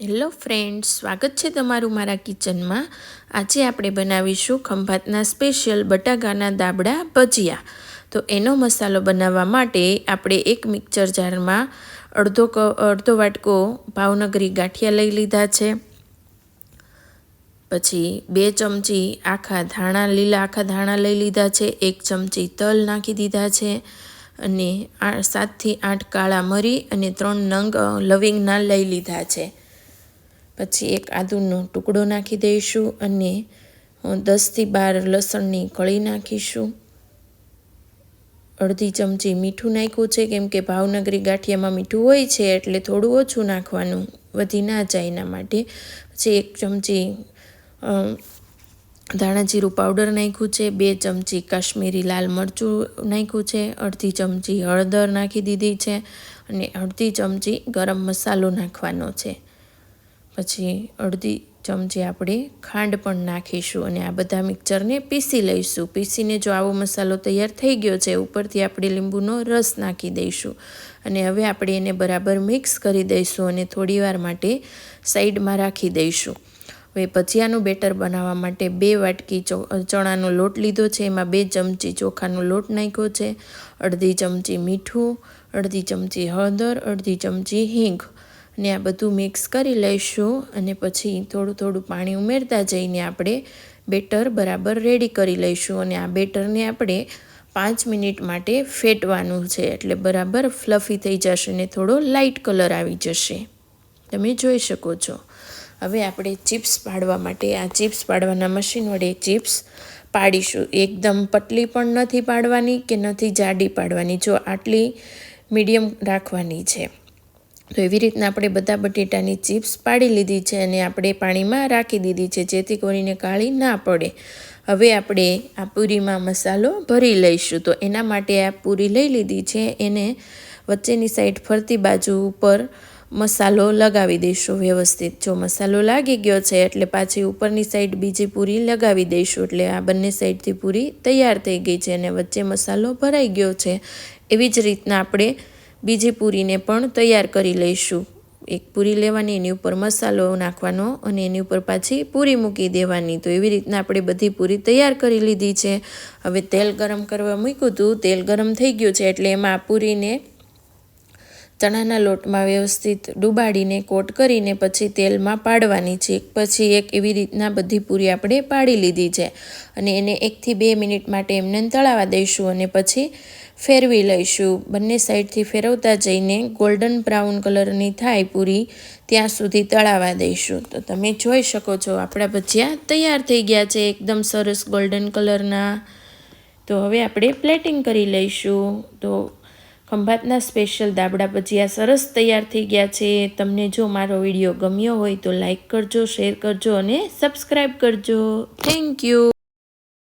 Hello friends સ્વાગત છે તમારું મારા કિચનમાં. આજે આપણે બનાવીશું ખંભાતના સ્પેશિયલ બટાકાના દાબડા ભજીયા. તો એનો મસાલો બનાવવા માટે આપણે એક મિક્સર જારમાં અડધો ક, અડધો વાટકો ભાવનગરી ગાંઠિયા લઈ લીધા છે. પછી બે ચમચી આખા ધાણા, લીલા આખા ધાણા લઈ લીધા છે. એક ચમચી તલ નાખી દીધા છે અને આ સાતથી આઠ કાળા મરી અને ત્રણ નંગ લવિંગના લઈ લીધા છે. પછી એક આદુનો ટુકડો નાખી દઈશું અને દસથી બાર લસણની કળી નાખીશું. અડધી ચમચી મીઠું નાખ્યું છે, કેમ કે ભાવનગરી ગાંઠિયામાં મીઠું હોય છે, એટલે થોડું ઓછું નાખવાનું વધી ના જાય એના માટે. પછી એક ચમચી ધાણા જીરું પાવડર નાખ્યું છે, બે ચમચી કાશ્મીરી લાલ મરચું નાખ્યું છે, અડધી ચમચી હળદર નાખી દીધી છે અને અડધી ચમચી ગરમ મસાલો નાખવાનો છે. પછી અડધી ચમચી આપણે ખાંડ પણ નાખીશું અને આ બધા મિક્સરને પીસી લઈશું. પીસીને જો આવો મસાલો તૈયાર થઈ ગયો છે, ઉપરથી આપણે લીંબુનો રસ નાખી દઈશું. અને હવે આપણે એને બરાબર મિક્સ કરી દઈશું અને થોડીવાર માટે સાઈડમાં રાખી દઈશું. હવે ભજીયાનું બેટર બનાવવા માટે બે વાટકી ચણાનો લોટ લીધો છે, એમાં બે ચમચી ચોખાનો લોટ નાખ્યો છે, અડધી ચમચી મીઠું, અડધી ચમચી હળદર, અડધી ચમચી હિંગ. અને આ બધું મિક્સ કરી લઈશું અને પછી થોડું થોડું પાણી ઉમેરતા જઈને આપણે બેટર બરાબર રેડી કરી લઈશું અને આ બેટરને આપણે પાંચ મિનિટ માટે ફેટવાનું છે એટલે બરાબર ફ્લફી થઈ જશે ને થોડો લાઇટ કલર આવી જશે. તમે જોઈ શકો છો. હવે આપણે ચિપ્સ પાડવા માટે આ ચિપ્સ પાડવાના મશીન વડે ચિપ્સ પાડીશું. એકદમ પતલી પણ નથી પાડવાની કે નથી જાડી પાડવાની. જો આટલી મીડિયમ રાખવાની છે. તો એવી રીતના આપણે બધા બટેટાની ચિપ્સ પાડી લીધી છે અને આપણે પાણીમાં રાખી દીધી છે જેથી કરીને કાળી ના પડે. હવે આપણે આ પૂરીમાં મસાલો ભરી લઈશું. તો એના માટે આ પૂરી લઈ લીધી છે. એને વચ્ચેની સાઈડ ફરતી બાજુ ઉપર મસાલો લગાવી દઈશું વ્યવસ્થિત. જો મસાલો લાગી ગયો છે એટલે પાછી ઉપરની સાઈડ બીજી પૂરી લગાવી દઈશું. એટલે આ બંને સાઈડથી પૂરી તૈયાર થઈ ગઈ છે અને વચ્ચે મસાલો ભરાઈ ગયો છે. એવી જ રીતના આપણે બીજી પૂરીને પણ તૈયાર કરી લઈશું. એક પૂરી લેવાની, એની ઉપર મસાલો નાખવાનો અને એની ઉપર પાછી પૂરી મૂકી દેવાની. તો એવી રીતના આપણે બધી પૂરી તૈયાર કરી લીધી છે. હવે તેલ ગરમ કરવા મૂક્યું હતું, તેલ ગરમ થઈ ગયું છે એટલે એમાં પૂરીને ચણાના લોટમાં વ્યવસ્થિત ડૂબાડીને કોટ કરીને પછી તેલમાં પાડવાની છે. એક પછી એક એવી રીતના બધી પૂરી આપણે પાડી લીધી છે અને એને એકથી બે મિનિટ માટે એમને તળાવા દઈશું અને પછી ફેરવી લઈશું. બંને સાઈડથી ફેરવતા જઈને ગોલ્ડન બ્રાઉન કલરની થાય પૂરી ત્યાં સુધી તળાવા દઈશું. તો તમે જોઈ શકો છો આપણા ભજીયા તૈયાર થઈ ગયા છે. એકદમ સરસ ગોલ્ડન કલરના. તો હવે આપણે પ્લેટિંગ કરી લઈશું. તો ખંભાતના સ્પેશિયલ દાબડા ભજીયા સરસ તૈયાર થઈ ગયા છે. તમને જો મારો વીડિયો ગમ્યો હોય તો લાઈક કરજો શેર કરજો અને સબસ્ક્રાઈબ કરજો. Thank you